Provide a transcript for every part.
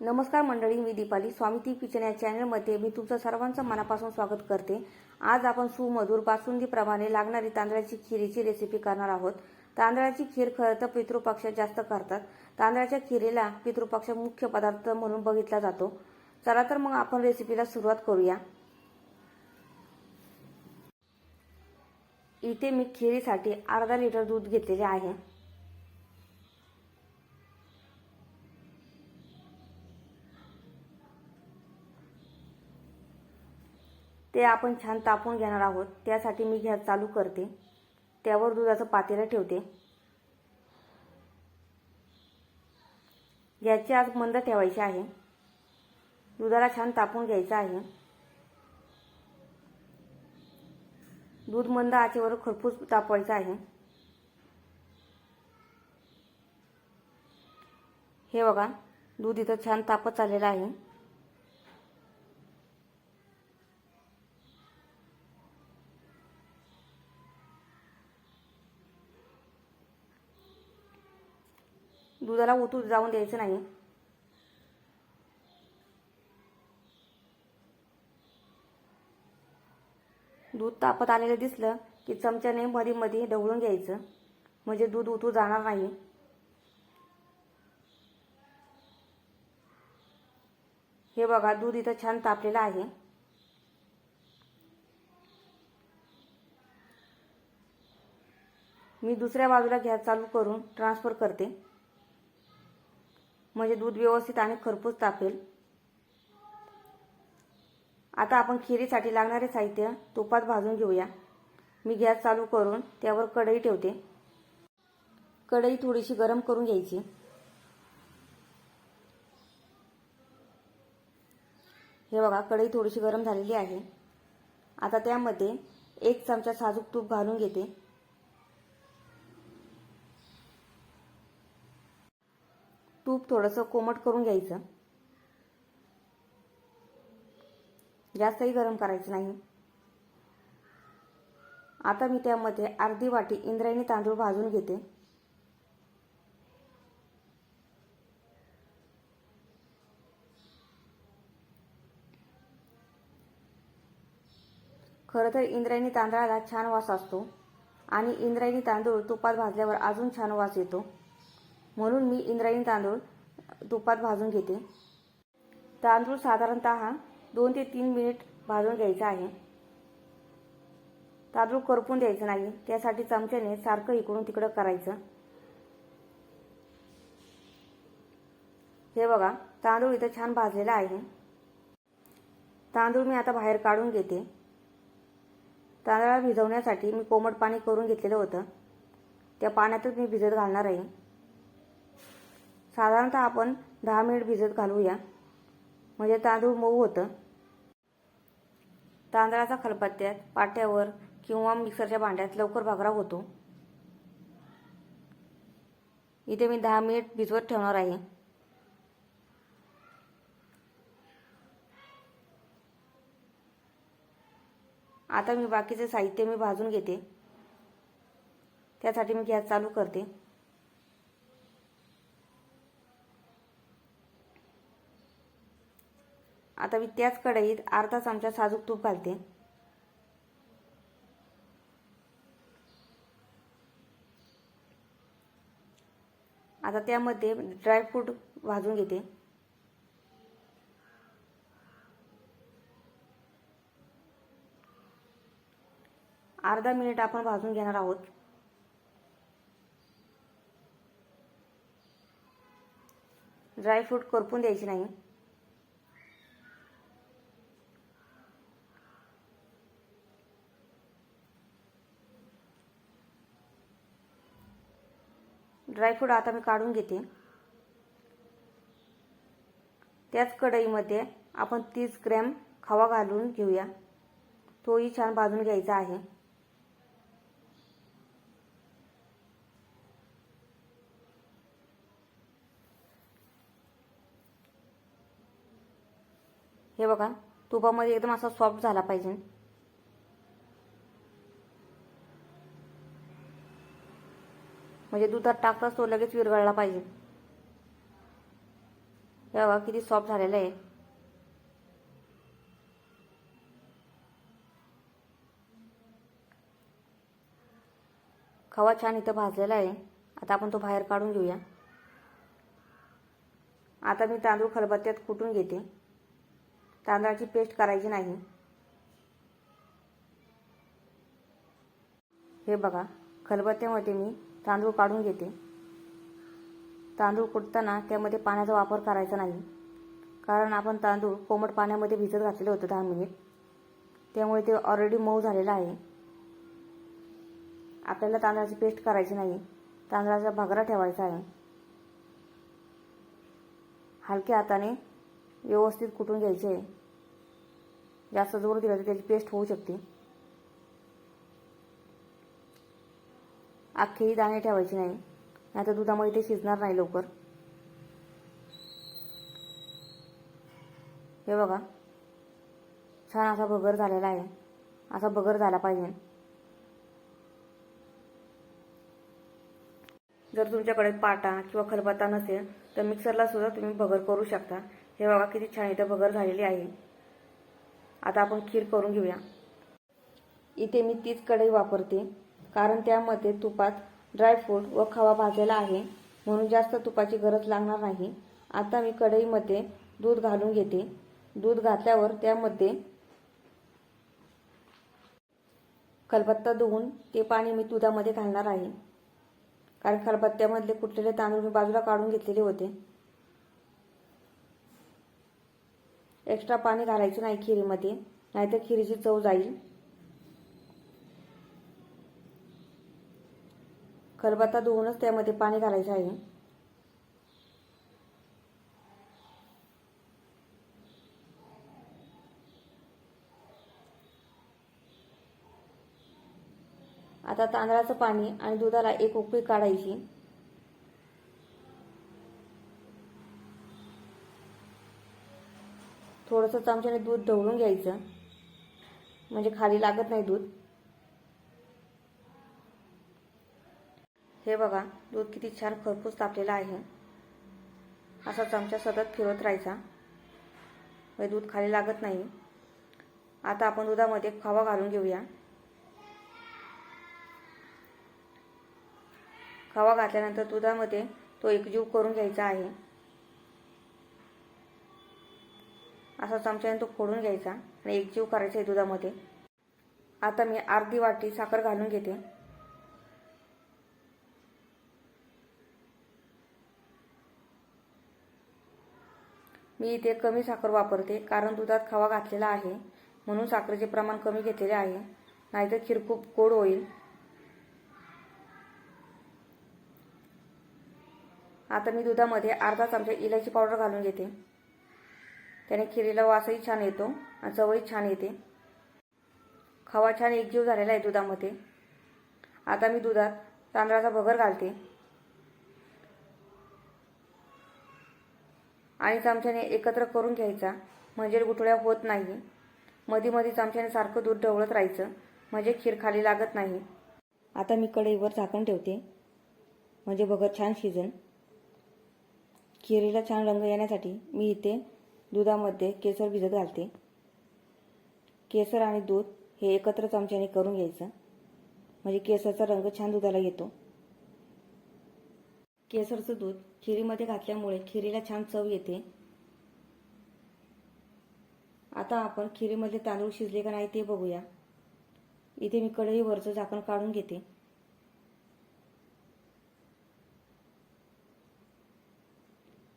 नमस्कार मंडळी मी दीपाली. स्वामी ती किचन या चॅनलमध्ये मी तुमचं सर्वांचं मनापासून स्वागत करते. आज आपण सुमधूर बासुंदीप्रमाणे लागणारी तांदळाची खिरीची रेसिपी करणार आहोत. तांदळाची खीर खरं तर पितृपक्ष जास्त करतात. तांदळाच्या खिरीला पितृपक्ष मुख्य पदार्थ म्हणून बघितला जातो. चला तर मग आपण रेसिपीला सुरुवात करूया. इथे मी खिरीसाठी अर्धा लिटर दूध घेतलेले आहे. ते आपण छान तापून घेणार आहोत. त्यासाठी मी गॅस चालू करते. त्यावर दुधाचं पातेलं ठेवते. गॅसची आज मंद ठेवायची आहे. दुधाला छान तापून घ्यायचं आहे. दूध मंद आचेवर खरपूस तापवायचं आहे. हे बघा दूध इथं छान तापत चाललेलं आहे. दुधाला उतू जाऊन द्यायचं नाही दूध तापत आलेलं दिसलं की चमच्याने मध्ये मध्ये ढवळून घ्यायचं. म्हणजे दूध उतू जाणार नाही हे बघा दूध इथं छान तापलेलं आहे. मी दुसऱ्या बाजूला गॅस चालू करून ट्रान्सफर करते. म्हणजे दूध व्यवस्थित आणि खरपूस तापेल. आता आपण खिरीसाठी लागणारे साहित्य तुपात भाजून घेऊया. मी गॅस चालू करून त्यावर कढई ठेवते. कढई थोडीशी गरम करून घ्यायची. हे बघा कढई थोडीशी गरम झालेली आहे. आता त्यामध्ये एक चमचा साजूक तूप घालून घेते. तूप थोडंसं कोमट करून घ्यायचं. जास्तही गरम करायचं नाही. आता मी त्यामध्ये अर्धी वाटी इंद्रायणी तांदूळ भाजून घेते. खरं तर इंद्रायणी तांदळाला छान वास असतो आणि इंद्रायणी तांदूळ तुपात भाजल्यावर अजून छान वास येतो. म्हणून मी इंद्रायणी तांदूळ तुपात भाजून घेते. तांदूळ साधारणत दोन ते तीन मिनिट भाजून घ्यायचा आहे. तांदूळ करपून द्यायचं नाही. त्यासाठी चमच्याने सारखं इकडून तिकडं करायचं. हे बघा तांदूळ इथं छान भाजलेला आहे. तांदूळ मी आता बाहेर काढून घेते. तांदळाला भिजवण्यासाठी मी कोमट पाणी करून घेतलेलं होतं. त्या पाण्यातच मी भिजत घालणार आहे. साधारणतः आपण दहा मिनिट भिजत घालूया. म्हणजे तांदूळ मऊ होतं. तांदळाचा खलबत्त्यात पाट्यावर किंवा मिक्सरच्या भांड्यात लवकर भागरा होतो. इथे मी दहा मिनिट भिजवत ठेवणार आहे. आता मी बाकीचे साहित्य मी भाजून घेते. त्यासाठी मी गॅस चालू करते. आता मी त्याच कढईत अर्धा चमचा साजूक तूप घालते. आता त्यामध्ये ड्रायफ्रूट भाजून घेते. अर्धा मिनिट आपण भाजून घेणार आहोत. ड्रायफ्रूट करपून द्यायचे नाही. ड्रायफ्रूट आता मी काढून घेते. त्याच कढईमध्ये आपण तीस ग्रॅम खवा घालून घेऊया. तोही छान भाजून घ्यायचा आहे. हे बघा तुपामध्ये एकदम असा सॉफ्ट झाला पाहिजे. म्हणजे दुधात टाकताच तो लगेच विरघळला पाहिजे. हे बघा किती सॉफ्ट झालेला आहे. खवा छान इथं भाजलेला आहे. आता आपण तो बाहेर काढून घेऊया. आता मी तांदूळ खलबत्त्यात कुटून घेते. तांदळाची पेस्ट करायची नाही. हे बघा खलबत्त्यामध्ये मी तांदूळ काढून घेते. तांदूळ कुटताना त्यामध्ये पाण्याचा वापर करायचा नाही. कारण आपण तांदूळ कोमट पाण्यामध्ये भिजत घातलेलं होतं दहा मिनिट. त्यामुळे ते ऑलरेडी मऊ झालेलं आहे. आपल्याला तांदळाची पेस्ट करायची नाही. तांदळाचा भागरा ठेवायचा आहे. हलक्या हाताने व्यवस्थित कुटून घ्यायचे. आहे जास्त जोर दिला तर त्याची पेस्ट होऊ शकते. अख्खेही दाणे ठेवायचे नाही. नाहीतर दुधामध्ये ते शिजणार नाही लवकर. हे बघा. छान असा बगर झालेला आहे. असा बगर झाला पाहिजे. जर तुमच्याकडे पाटा किंवा खलबत्ता नसेल तर मिक्सरला सुद्धा तुम्ही भगर करू शकता. हे बघा किती छान इथं भगर झालेली आहे. आता आपण खीर करून घेऊया. इथे मी तीच कढई वापरते. कारण त्यामध्ये तुपात ड्रायफ्रूट व खवा भाजलेला आहे. म्हणून जास्त तुपाची गरज लागणार नाही. आता मी कढईमध्ये दूध घालून घेते. दूध घातल्यावर त्यामध्ये खलबत्ता धुवून ते पाणी मी दुधामध्ये घालणार आहे. कारण खलबत्त्यामधले कुठलेले तांदूळ मी बाजूला काढून घेतलेले होते. एक्स्ट्रा पाणी घालायचे नाही खिरीमध्ये. नाहीतर खिरीची चव जाईल. खलबत्ता धुवूनच त्यामध्ये पाणी घालायचं आहे. आता तांदळाचं पाणी आणि दुधाला एक उकळी काढायची. थोडंसं चमच्याने दूध ढवळून घ्यायचं. म्हणजे खाली लागत नाही दूध. हे बघा दूध किती छान खरपूस तापलेलं आहे. असा चमचा सतत फिरवत राहायचा. म्हणजे दूध खाली लागत नाही. आता आपण दुधामध्ये खवा घालून घेऊया. खवा घातल्यानंतर दुधामध्ये तो एकजीव करून घ्यायचा आहे. असा चमच्याने तो फोडून घ्यायचा आणि एकजीव करायचा आहे दुधामध्ये. आता मी अर्धी वाटी साखर घालून घेते. मी इथे कमी साखर वापरते कारण दुधात खवा घातलेला आहे म्हणून साखरेचे प्रमाण कमी घेतलेले आहे. नाहीतर खीर खूप गोड होईल. आता मी दुधामध्ये अर्धा चमचा इलायची पावडर घालून घेते. त्याने खिरीला वासही छान येतो आणि चवही छान येते. खवा छान एकजीव झालेला आहे दुधामध्ये. आता मी दुधात तांदळाचा भगर घालते. आणि चमच्याने एकत्र करून घ्यायचा. म्हणजे गुठळ्या होत नाही. मध्ये मध्ये चमच्याने सारखं दूध ढवळत राहायचं. म्हणजे खीर खाली लागत नाही. आता मी कढईवर झाकण ठेवते. म्हणजे बघत छान शिजन. खिरीला छान रंग येण्यासाठी मी इथे दुधामध्ये केसर भिजत घालते. केसर आणि दूध हे एकत्र चमच्याने करून घ्यायचं. म्हणजे केसरचा रंग छान दुधाला येतो. केसरचं दूध खिरीमध्ये घातल्यामुळे खिरीला छान चव येते. आता आपण खिरीमध्ये तांदूळ शिजले का नाही ते बघूया. इथे मी कढईवरचं झाकण काढून घेते.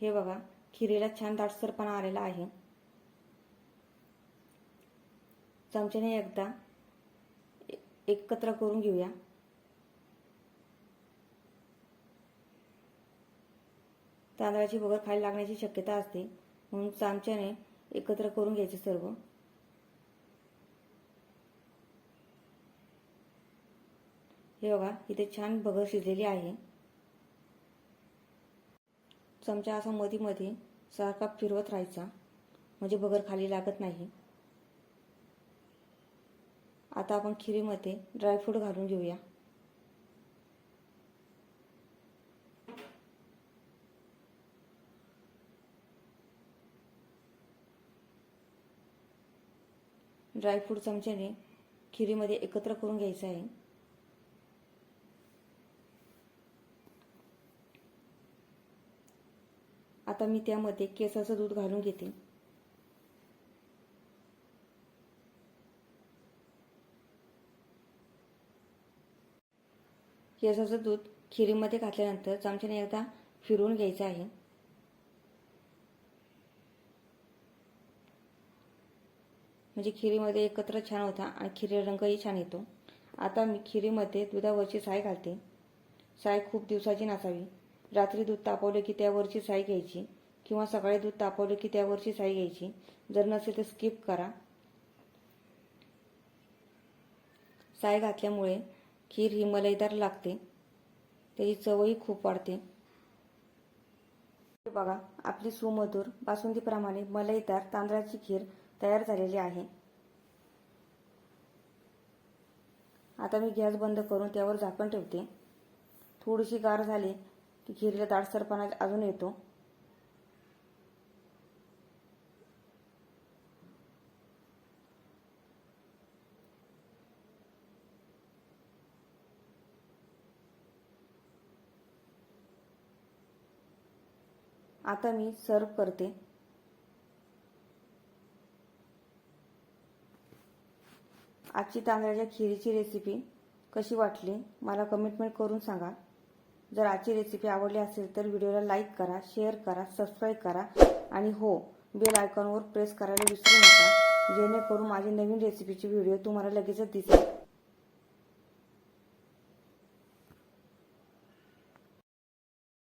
हे बघा खिरीला छान दाटसरपणा आलेला आहे. चमच्याने एकदा एकत्र करून घेऊया. तांदळाची भगर खाली लागण्याची शक्यता असते. म्हणून चमच्याने एकत्र करून घ्यायचे सर्व. हे बघा इथे छान भगर शिजलेली आहे. चमचा असा मधी मध्ये सारखा फिरवत राहायचा. म्हणजे भगर खाली लागत नाही. आता आपण खिरीमध्ये ड्रायफ्रूट घालून घेऊया. ड्रायफ्रूट चमच्याने खिरीमध्ये एकत्र करून घ्यायचं आहे. आता मी त्यामध्ये केसाचं दूध घालून घेते. केसाचं दूध खिरीमध्ये घातल्यानंतर चमच्याने एकदा फिरवून घ्यायचं आहे. म्हणजे खिरीमध्ये एकत्र छान होता आणि खिरी रंगही छान येतो. आता मी खिरीमध्ये दुधावरची साय घालते. साय खूप दिवसाची नसावी. रात्री दूध तापवलं की त्यावरची साय घ्यायची किंवा सकाळी दूध तापवले की त्यावरची साय घ्यायची. जर नसेल तर स्किप करा. साय घातल्यामुळे खीर ही मलईदार लागते. त्याची चवही खूप वाढते. बघा आपली सुमधुर बासुंदीप्रमाणे मलईदार तांदळाची खीर तयार झालेली आहे. आता मी गॅस बंद करून त्यावर झाकण ठेवते. थोडीशी गार झाली की खिरीला दाटसरपणा अजून येतो. आता मी सर्व करते. आजची तांदळाच्या खिरीची रेसिपी कशी वाटली मला कमेंटमेंट करून सांगा. जर आजची रेसिपी आवडली असेल तर व्हिडिओला लाईक करा शेअर करा सबस्क्राईब करा आणि हो बेल आयकॉनवर प्रेस करायला विसरू नका. जेणेकरून माझी नवीन रेसिपीचे व्हिडिओ तुम्हाला लगेचच दिसेल.